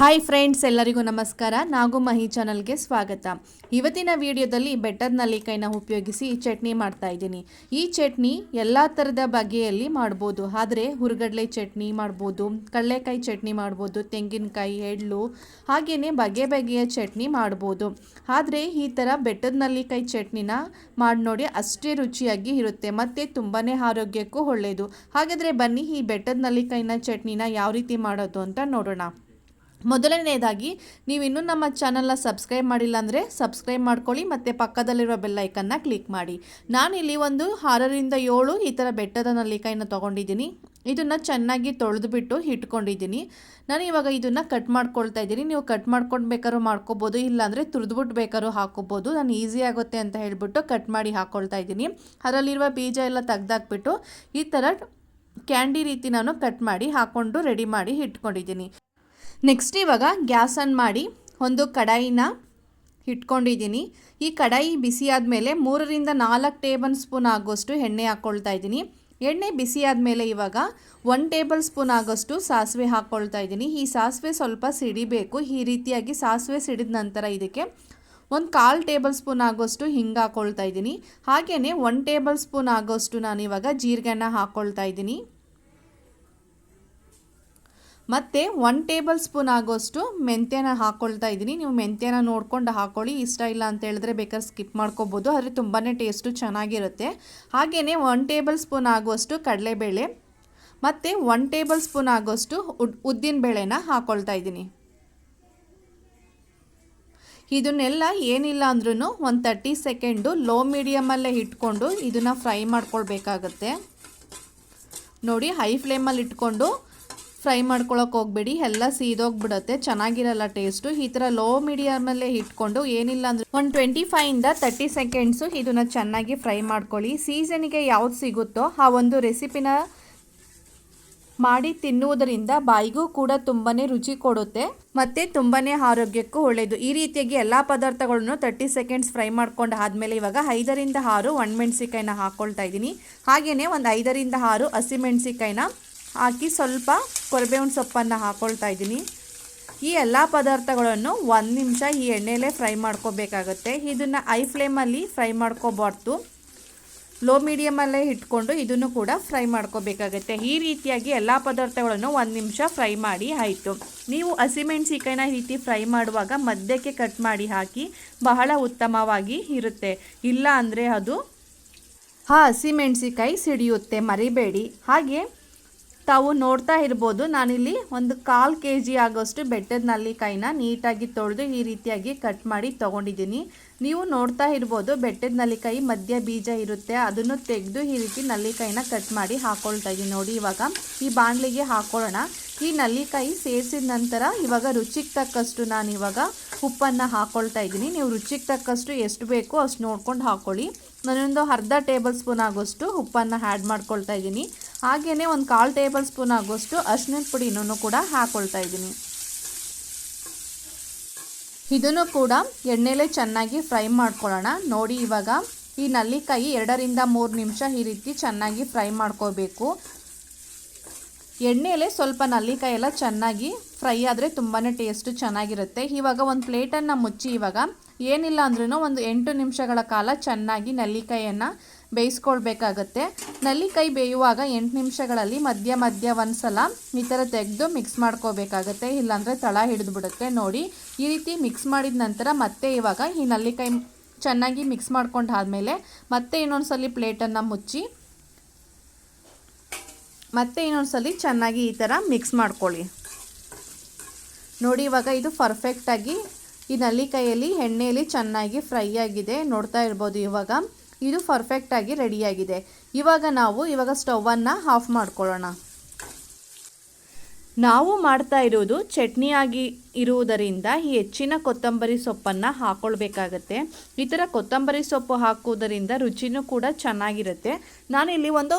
Hi friends ಎಲ್ಲರಿಗೂ ನಮಸ್ಕಾರ. ನಾಗು ಮಹಿ ಚಾನಲ್ಗೆ ಸ್ವಾಗತ. ಇವತ್ತಿನ ವಿಡಿಯೋದಲ್ಲಿ ಬೆಟ್ಟದ ನಲ್ಲಿಕಾಯಿನ ಉಪಯೋಗಿಸಿ ಚಟ್ನಿ ಮಾಡ್ತಾ ಇದ್ದೀನಿ. ಈ ಚಟ್ನಿ ಎಲ್ಲ ಥರದ ಬಗೆಯಲ್ಲಿ ಮಾಡ್ಬೋದು. ಆದರೆ ಹುರುಗಡಲೆ ಚಟ್ನಿ ಮಾಡ್ಬೋದು, ಕಡಲೆಕಾಯಿ ಚಟ್ನಿ ಮಾಡ್ಬೋದು, ತೆಂಗಿನಕಾಯಿ, ಎಳ್ಳು ಹಾಗೆಯೇ ಬಗೆ ಬಗೆಯ ಚಟ್ನಿ ಮಾಡ್ಬೋದು. ಆದರೆ ಈ ಥರ ಬೆಟ್ಟದ ನಲ್ಲಿಕಾಯಿ ಚಟ್ನಿನ ಮಾಡಿ ನೋಡಿ ಅಷ್ಟೇ ರುಚಿಯಾಗಿ ಇರುತ್ತೆ. ಮತ್ತು ತುಂಬಾ ಆರೋಗ್ಯಕ್ಕೂ ಒಳ್ಳೆಯದು ಹಾಗಾದರೆ ಬನ್ನಿ ಈ ಬೆಟ್ಟದ ನಲ್ಲಿಕಾಯಿನ ಚಟ್ನಿನ ಯಾವ ರೀತಿ ಮಾಡೋದು ಅಂತ ನೋಡೋಣ. ಮೊದಲನೇದಾಗಿ ನೀವು ಇನ್ನೂ ನಮ್ಮ ಚಾನಲ್ನ ಸಬ್ಸ್ಕ್ರೈಬ್ ಮಾಡಿಲ್ಲ ಅಂದರೆ ಸಬ್ಸ್ಕ್ರೈಬ್ ಮಾಡ್ಕೊಳ್ಳಿ ಮತ್ತು ಪಕ್ಕದಲ್ಲಿರುವ ಬೆಲ್ಲೈಕನ್ನ ಕ್ಲಿಕ್ ಮಾಡಿ. ನಾನಿಲ್ಲಿ ಒಂದು ಆರರಿಂದ ಏಳು ಈ ಥರ ಬೆಟ್ಟದ ನಲ್ಲಿಕಾಯಿನ ತೊಗೊಂಡಿದ್ದೀನಿ. ಇದನ್ನು ಚೆನ್ನಾಗಿ ತೊಳೆದುಬಿಟ್ಟು ಇಟ್ಕೊಂಡಿದ್ದೀನಿ. ನಾನು ಇವಾಗ ಇದನ್ನು ಕಟ್ ಮಾಡ್ಕೊಳ್ತಾ ಇದ್ದೀನಿ. ನೀವು ಕಟ್ ಮಾಡ್ಕೊಂಡು ಬೇಕಾದ್ರೂ ಮಾಡ್ಕೋಬೋದು, ಇಲ್ಲಾಂದರೆ ತುರಿದ್ಬಿಟ್ಟು ಬೇಕಾದ್ರೂ ಹಾಕೋಬೋದು. ನಾನು ಈಸಿ ಆಗುತ್ತೆ ಅಂತ ಹೇಳಿಬಿಟ್ಟು ಕಟ್ ಮಾಡಿ ಹಾಕ್ಕೊಳ್ತಾ ಇದ್ದೀನಿ. ಅದರಲ್ಲಿರುವ ಬೀಜ ಎಲ್ಲ ತೆಗ್ದಾಕ್ಬಿಟ್ಟು ಈ ಥರ ಕ್ಯಾಂಡಿ ರೀತಿ ನಾನು ಕಟ್ ಮಾಡಿ ಹಾಕ್ಕೊಂಡು ರೆಡಿ ಮಾಡಿ ಇಟ್ಕೊಂಡಿದ್ದೀನಿ. ನೆಕ್ಸ್ಟ್ ಇವಾಗ ಗ್ಯಾಸ್ ಆನ್ ಮಾಡಿ ಒಂದು ಕಡಾಯಿನ ಇಟ್ಕೊಂಡಿದ್ದೀನಿ ಈ ಕಡಾಯಿ ಬಿಸಿ ಆದಮೇಲೆ ಮೂರರಿಂದ ನಾಲ್ಕು ಟೇಬಲ್ ಸ್ಪೂನ್ ಆಗೋಷ್ಟು ಎಣ್ಣೆ ಹಾಕ್ಕೊಳ್ತಾ ಇದ್ದೀನಿ. ಎಣ್ಣೆ ಬಿಸಿ ಆದಮೇಲೆ ಇವಾಗ ಒನ್ ಟೇಬಲ್ ಸ್ಪೂನ್ ಆಗೋಷ್ಟು ಸಾಸಿವೆ ಹಾಕ್ಕೊಳ್ತಾ ಇದ್ದೀನಿ. ಈ ಸಾಸಿವೆ ಸ್ವಲ್ಪ ಸಿಡಿಬೇಕು. ಈ ರೀತಿಯಾಗಿ ಸಾಸಿವೆ ಸಿಡಿದ ನಂತರ ಇದಕ್ಕೆ ಒಂದು ಕಾಲು ಟೇಬಲ್ ಸ್ಪೂನ್ ಆಗೋಷ್ಟು ಹಿಂಗೆ ಹಾಕ್ಕೊಳ್ತಾ ಇದ್ದೀನಿ. ಹಾಗೆಯೇ ಒನ್ ಟೇಬಲ್ ಸ್ಪೂನ್ ಆಗೋಷ್ಟು ನಾನು ಇವಾಗ ಜೀರಿಗೆನ ಹಾಕ್ಕೊಳ್ತಾ ಇದ್ದೀನಿ. ಮತ್ತು ಒನ್ ಟೇಬಲ್ ಸ್ಪೂನ್ ಆಗೋಷ್ಟು ಮೆಂತ್ಯನ ಹಾಕ್ಕೊಳ್ತಾ ಇದ್ದೀನಿ. ನೀವು ಮೆಂತ್ಯನ ನೋಡ್ಕೊಂಡು ಹಾಕ್ಕೊಳ್ಳಿ ಇಷ್ಟ ಇಲ್ಲ ಅಂತ ಹೇಳಿದ್ರೆ ಬೇಕಾದ್ರೆ ಸ್ಕಿಪ್ ಮಾಡ್ಕೋಬೋದು. ಆದರೆ ತುಂಬಾ ಟೇಸ್ಟು ಚೆನ್ನಾಗಿರುತ್ತೆ. ಹಾಗೆಯೇ ಒನ್ ಟೇಬಲ್ ಸ್ಪೂನ್ ಆಗುವಷ್ಟು ಕಡಲೆಬೇಳೆ ಮತ್ತು ಒನ್ ಟೇಬಲ್ ಸ್ಪೂನ್ ಆಗೋಷ್ಟು ಉದ್, ಉದ್ದಿನ ಬೇಳೆನ ಹಾಕ್ಕೊಳ್ತಾ ಇದ್ದೀನಿ. ಇದನ್ನೆಲ್ಲ ಏನಿಲ್ಲ ಅಂದ್ರೂ ಒಂದು ತರ್ಟಿ ಸೆಕೆಂಡು ಲೋ ಮೀಡಿಯಮಲ್ಲೇ ಇಟ್ಕೊಂಡು ಇದನ್ನು ಫ್ರೈ ಮಾಡ್ಕೊಳ್ಬೇಕಾಗತ್ತೆ. ನೋಡಿ ಹೈ ಫ್ಲೇಮಲ್ಲಿ ಇಟ್ಕೊಂಡು ಫ್ರೈ ಮಾಡ್ಕೊಳಕ್ಕೆ ಹೋಗ್ಬೇಡಿ. ಎಲ್ಲ ಸೀದೋಗ್ಬಿಡುತ್ತೆ. ಚೆನ್ನಾಗಿರಲ್ಲ ಟೇಸ್ಟು. ಈ ಥರ ಲೋ ಮೀಡಿಯಮಲ್ಲೇ ಇಟ್ಕೊಂಡು ಏನಿಲ್ಲ ಅಂದರೆ ಒಂದು ಟ್ವೆಂಟಿ ಫೈವಿಂದ ತರ್ಟಿ ಸೆಕೆಂಡ್ಸು ಇದನ್ನು ಚೆನ್ನಾಗಿ ಫ್ರೈ ಮಾಡ್ಕೊಳ್ಳಿ. ಸೀಸನಿಗೆ ಯಾವ್ದು ಸಿಗುತ್ತೋ ಆ ಒಂದು ರೆಸಿಪಿನ ಮಾಡಿ ತಿನ್ನುವುದರಿಂದ ಬಾಯಿಗೂ ಕೂಡ ತುಂಬಾ ರುಚಿ ಕೊಡುತ್ತೆ. ಮತ್ತು ತುಂಬಾ ಆರೋಗ್ಯಕ್ಕೂ ಒಳ್ಳೆಯದು ಈ ರೀತಿಯಾಗಿ ಎಲ್ಲ ಪದಾರ್ಥಗಳನ್ನು ತರ್ಟಿ ಸೆಕೆಂಡ್ಸ್ ಫ್ರೈ ಮಾಡ್ಕೊಂಡು ಆದಮೇಲೆ ಇವಾಗ ಐದರಿಂದ ಆರು ಒಣಮೆಣ್ಸಿಕಾಯಿನ ಹಾಕ್ಕೊಳ್ತಾ ಇದ್ದೀನಿ. ಹಾಗೆಯೇ ಒಂದು ಐದರಿಂದ ಆರು ಹಸಿಮೆಣ್ಸಿಕಾಯಿನ ಹಾಕಿ ಸ್ವಲ್ಪ ಕೊರಬೇವಿನ ಸೊಪ್ಪನ್ನು ಹಾಕ್ಕೊಳ್ತಾ ಇದ್ದೀನಿ. ಈ ಎಲ್ಲ ಪದಾರ್ಥಗಳನ್ನು ಒಂದು ನಿಮಿಷ ಈ ಎಣ್ಣೆಯಲ್ಲೇ ಫ್ರೈ ಮಾಡ್ಕೋಬೇಕಾಗತ್ತೆ. ಇದನ್ನು ಐ ಫ್ಲೇಮಲ್ಲಿ ಫ್ರೈ ಮಾಡ್ಕೋಬಾರ್ದು. ಲೋ ಮೀಡಿಯಮಲ್ಲೇ ಇಟ್ಕೊಂಡು ಇದನ್ನು ಕೂಡ ಫ್ರೈ ಮಾಡ್ಕೋಬೇಕಾಗತ್ತೆ. ಈ ರೀತಿಯಾಗಿ ಎಲ್ಲ ಪದಾರ್ಥಗಳನ್ನು ಒಂದು ನಿಮಿಷ ಫ್ರೈ ಮಾಡಿ ಆಯಿತು. ನೀವು ಹಸಿಮೆಣಸಿಕಾಯಿನ ಈ ರೀತಿ ಫ್ರೈ ಮಾಡುವಾಗ ಮಧ್ಯಕ್ಕೆ ಕಟ್ ಮಾಡಿ ಹಾಕಿ ಬಹಳ ಉತ್ತಮವಾಗಿ ಇರುತ್ತೆ. ಇಲ್ಲ ಅಂದರೆ ಅದು ಆ ಹಸಿಮೆಣಸಿಕಾಯಿ ಸಿಡಿಯುತ್ತೆ, ಮರಿಬೇಡಿ. ಹಾಗೆ ತಾವು ನೋಡ್ತಾ ಇರ್ಬೋದು, ನಾನಿಲ್ಲಿ ಒಂದು ಕಾಲು ಕೆ ಜಿ ಆಗೋಷ್ಟು ಬೆಟ್ಟದ ನಲ್ಲಿಕಾಯಿನ ನೀಟಾಗಿ ತೊಳೆದು ಈ ರೀತಿಯಾಗಿ ಕಟ್ ಮಾಡಿ ತೊಗೊಂಡಿದ್ದೀನಿ. ನೀವು ನೋಡ್ತಾ ಇರ್ಬೋದು, ಬೆಟ್ಟದ ನಲ್ಲಿಕಾಯಿ ಮಧ್ಯ ಬೀಜ ಇರುತ್ತೆ, ಅದನ್ನು ತೆಗೆದು ಈ ರೀತಿ ನಲ್ಲಿಕಾಯಿನ ಕಟ್ ಮಾಡಿ ಹಾಕ್ಕೊಳ್ತಾ ಇದ್ದೀನಿ. ನೋಡಿ, ಇವಾಗ ಈ ಬಾಣಲಿಗೆ ಹಾಕೊಳ್ಳೋಣ. ಈ ನಲ್ಲಿಕಾಯಿ ಸೇರಿಸಿದ ನಂತರ ಇವಾಗ ರುಚಿಗೆ ತಕ್ಕಷ್ಟು ನಾನು ಇವಾಗ ಉಪ್ಪನ್ನು ಹಾಕ್ಕೊಳ್ತಾ ಇದ್ದೀನಿ. ನೀವು ರುಚಿಗೆ ತಕ್ಕಷ್ಟು ಎಷ್ಟು ಬೇಕೋ ಅಷ್ಟು ನೋಡ್ಕೊಂಡು ಹಾಕ್ಕೊಳ್ಳಿ ನಾನೊಂದು ಅರ್ಧ ಟೇಬಲ್ ಸ್ಪೂನ್ ಆಗೋಷ್ಟು ಉಪ್ಪನ್ನು ಆ್ಯಡ್ ಮಾಡ್ಕೊಳ್ತಾ ಇದ್ದೀನಿ. ಹಾಗೆಯೇ ಒಂದು ಕಾಲು ಟೇಬಲ್ ಸ್ಪೂನ್ ಆಗೋಷ್ಟು ಅರ್ಶಿನದ ಪುಡಿನೂ ಕೂಡ ಹಾಕ್ಕೊಳ್ತಾ ಇದ್ದೀನಿ. ಇದನ್ನು ಕೂಡ ಎಣ್ಣೆಲೆ ಚೆನ್ನಾಗಿ ಫ್ರೈ ಮಾಡ್ಕೊಳ್ಳೋಣ. ನೋಡಿ ಇವಾಗ ಈ ನಲ್ಲಿಕಾಯಿ ಎರಡರಿಂದ ಮೂರು ನಿಮಿಷ ಈ ರೀತಿ ಚೆನ್ನಾಗಿ ಫ್ರೈ ಮಾಡ್ಕೋಬೇಕು ಎಣ್ಣೆಲೆ ಸ್ವಲ್ಪ ನಲ್ಲಿಕಾಯಿ ಎಲ್ಲ ಚೆನ್ನಾಗಿ ಫ್ರೈ ಆದರೆ ತುಂಬಾ ಟೇಸ್ಟು ಚೆನ್ನಾಗಿರುತ್ತೆ. ಇವಾಗ ಒಂದು ಪ್ಲೇಟನ್ನು ಮುಚ್ಚಿ ಇವಾಗ ಏನಿಲ್ಲ ಅಂದ್ರೂ ಒಂದು ಎಂಟು ನಿಮಿಷಗಳ ಕಾಲ ಚೆನ್ನಾಗಿ ನಲ್ಲಿಕಾಯಿಯನ್ನು ಬೇಯಿಸ್ಕೊಳ್ಬೇಕಾಗತ್ತೆ. ನಲ್ಲಿಕಾಯಿ ಬೇಯುವಾಗ ಎಂಟು ನಿಮಿಷಗಳಲ್ಲಿ ಮಧ್ಯ ಮಧ್ಯ ಒಂದು ಸಲ ಈ ಥರ ತೆಗೆದು ಮಿಕ್ಸ್ ಮಾಡ್ಕೋಬೇಕಾಗತ್ತೆ ಇಲ್ಲಾಂದರೆ ತಳ ಹಿಡಿದ್ಬಿಡುತ್ತೆ. ನೋಡಿ, ಈ ರೀತಿ ಮಿಕ್ಸ್ ಮಾಡಿದ ನಂತರ ಮತ್ತೆ ಇವಾಗ ಈ ನಲ್ಲಿಕಾಯಿ ಚೆನ್ನಾಗಿ ಮಿಕ್ಸ್ ಮಾಡ್ಕೊಂಡು ಆದಮೇಲೆ ಮತ್ತೆ ಇನ್ನೊಂದು ಸಲ ಪ್ಲೇಟನ್ನು ಮುಚ್ಚಿ, ಮತ್ತೆ ಇನ್ನೊಂದು ಸಲ ಚೆನ್ನಾಗಿ ಈ ಥರ ಮಿಕ್ಸ್ ಮಾಡ್ಕೊಳ್ಳಿ. ನೋಡಿ, ಇವಾಗ ಇದು ಪರ್ಫೆಕ್ಟಾಗಿ ಈ ನಲ್ಲಿಕಾಯಲ್ಲಿ ಎಣ್ಣೆಯಲ್ಲಿ ಚೆನ್ನಾಗಿ ಫ್ರೈ ಆಗಿದೆ. ನೋಡ್ತಾ ಇರ್ಬೋದು ಇವಾಗ. ಇದು ಪರ್ಫೆಕ್ಟಾಗಿ ರೆಡಿಯಾಗಿದೆ ಇವಾಗ ನಾವು ಇವಾಗ ಸ್ಟವನ್ನು ಆಫ್ ಮಾಡ್ಕೊಳ್ಳೋಣ. ನಾವು ಮಾಡ್ತಾ ಇರೋದು ಚಟ್ನಿಯಾಗಿ ಇರುವುದರಿಂದ ಈ ಹೆಚ್ಚಿನ ಕೊತ್ತಂಬರಿ ಸೊಪ್ಪನ್ನು ಹಾಕ್ಕೊಳ್ಬೇಕಾಗತ್ತೆ ಈ ಥರ ಕೊತ್ತಂಬರಿ ಸೊಪ್ಪು ಹಾಕುವುದರಿಂದ ರುಚಿನೂ ಕೂಡ ಚೆನ್ನಾಗಿರುತ್ತೆ. ನಾನಿಲ್ಲಿ ಒಂದು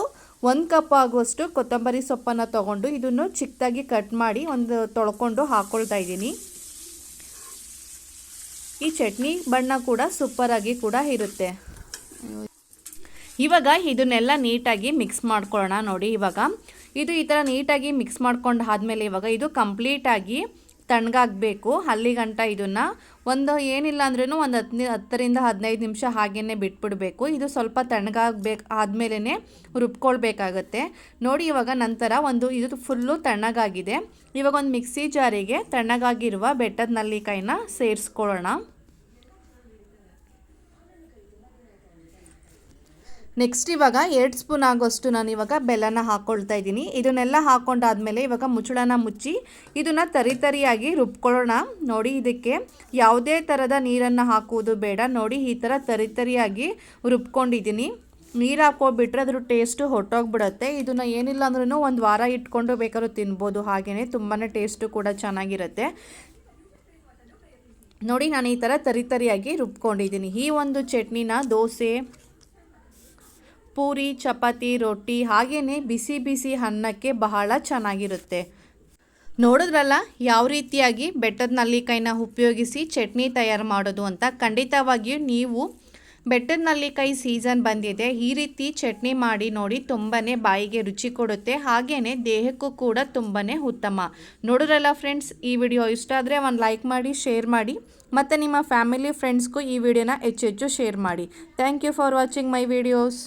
ಒಂದು ಕಪ್ ಆಗುವಷ್ಟು ಕೊತ್ತಂಬರಿ ಸೊಪ್ಪನ್ನು ತೊಗೊಂಡು ಇದನ್ನು ಚಿಕ್ಕದಾಗಿ ಕಟ್ ಮಾಡಿ ಒಂದು ತೊಳ್ಕೊಂಡು ಹಾಕ್ಕೊಳ್ತಾ ಇದ್ದೀನಿ. ಈ ಚಟ್ನಿ ಬಣ್ಣ ಕೂಡ ಸೂಪರಾಗಿ ಕೂಡ ಇರುತ್ತೆ. ಇವಾಗ ಇದನ್ನೆಲ್ಲ ನೀಟಾಗಿ ಮಿಕ್ಸ್ ಮಾಡ್ಕೊಳ್ಳೋಣ ನೋಡಿ ಇವಾಗ. ಇದು ಈ ಥರ ನೀಟಾಗಿ ಮಿಕ್ಸ್ ಮಾಡ್ಕೊಂಡು ಆದಮೇಲೆ ಇವಾಗ ಇದು ಕಂಪ್ಲೀಟಾಗಿ ತಣ್ಣಗಾಗಬೇಕು. ಅಲ್ಲಿಗಂಟ ಇದನ್ನು ಒಂದು ಏನಿಲ್ಲ ಅಂದ್ರೂ ಒಂದು ಹತ್ತು ಹತ್ತರಿಂದ ಹದಿನೈದು ನಿಮಿಷ ಹಾಗೇ ಬಿಟ್ಬಿಡಬೇಕು. ಇದು ಸ್ವಲ್ಪ ತಣ್ಣಗಾಗಬೇಕು ಆದಮೇಲೆ ರುಬ್ಕೊಳ್ಬೇಕಾಗತ್ತೆ. ನೋಡಿ ಇವಾಗ ನಂತರ ಒಂದು ಇದು ಫುಲ್ಲು ತಣ್ಣಗಾಗಿದೆ. ಇವಾಗ ಒಂದು ಮಿಕ್ಸಿ ಜಾರಿಗೆ ತಣ್ಣಗಾಗಿರುವ ಬೆಟ್ಟದ ನಲ್ಲಿಕಾಯಿನ ಸೇರಿಸ್ಕೊಳ್ಳೋಣ. ನೆಕ್ಸ್ಟ್ ಇವಾಗ ಎರಡು ಸ್ಪೂನ್ ಆಗೋಷ್ಟು ನಾನು ಇವಾಗ ಬೆಲ್ಲನ ಹಾಕ್ಕೊಳ್ತಾ ಇದ್ದೀನಿ. ಇದನ್ನೆಲ್ಲ ಹಾಕ್ಕೊಂಡಾದ್ಮೇಲೆ ಇವಾಗ ಮುಚ್ಚಳನ ಮುಚ್ಚಿ ಇದನ್ನು ತರಿ ತರಿಯಾಗಿ ರುಬ್ಕೊಳ್ಳೋಣ. ನೋಡಿ ಇದಕ್ಕೆ ಯಾವುದೇ ಥರದ ನೀರನ್ನು ಹಾಕುವುದು ಬೇಡ. ನೋಡಿ ಈ ಥರ ತರಿ ತರಿಯಾಗಿ ರುಬ್ಕೊಂಡಿದ್ದೀನಿ. ನೀರು ಹಾಕ್ಕೊಬಿಟ್ರೆ ಅದ್ರ ಟೇಸ್ಟು ಹೊಟ್ಟೋಗ್ಬಿಡುತ್ತೆ ಇದನ್ನು ಏನಿಲ್ಲ ಅಂದ್ರೂ ಒಂದು ವಾರ ಇಟ್ಕೊಂಡು ಬೇಕಾದ್ರೂ ತಿನ್ಬೋದು. ಹಾಗೆಯೇ ತುಂಬಾ ಟೇಸ್ಟು ಕೂಡ ಚೆನ್ನಾಗಿರುತ್ತೆ. ನೋಡಿ ನಾನು ಈ ಥರ ತರಿ ತರಿಯಾಗಿ ರುಬ್ಕೊಂಡಿದ್ದೀನಿ. ಈ ಒಂದು ಚಟ್ನಿನ ದೋಸೆ ಪೂರಿ, ಚಪಾತಿ, ರೊಟ್ಟಿ ಹಾಗೆಯೇ ಬಿಸಿ ಬಿಸಿ ಅನ್ನಕ್ಕೆ ಬಹಳ ಚೆನ್ನಾಗಿರುತ್ತೆ. ನೋಡಿದ್ರಲ್ಲ, ಯಾವ ರೀತಿಯಾಗಿ ಬೆಟ್ಟದ ನಲ್ಲಿಕಾಯಿನ ಉಪಯೋಗಿಸಿ ಚಟ್ನಿ ತಯಾರು ಮಾಡೋದು ಅಂತ ಖಂಡಿತವಾಗಿಯೂ ನೀವು ಬೆಟ್ಟದ ನಲ್ಲಿಕಾಯಿ ಸೀಸನ್ ಬಂದಿದೆ, ಈ ರೀತಿ ಚಟ್ನಿ ಮಾಡಿ ನೋಡಿ ತುಂಬಾ ಬಾಯಿಗೆ ರುಚಿ ಕೊಡುತ್ತೆ ಹಾಗೆಯೇ ದೇಹಕ್ಕೂ ಕೂಡ ತುಂಬಾ ಉತ್ತಮ. ನೋಡಿದ್ರಲ್ಲ ಫ್ರೆಂಡ್ಸ್ ಈ ವಿಡಿಯೋ ಇಷ್ಟ ಆದರೆ ಒಂದು ಲೈಕ್ ಮಾಡಿ ಶೇರ್ ಮಾಡಿ, ಮತ್ತು ನಿಮ್ಮ ಫ್ಯಾಮಿಲಿ ಫ್ರೆಂಡ್ಸ್ಗೂ ಈ ವಿಡಿಯೋನ ಹೆಚ್ಚು ಹೆಚ್ಚು ಶೇರ್ ಮಾಡಿ. Thank you for watching my videos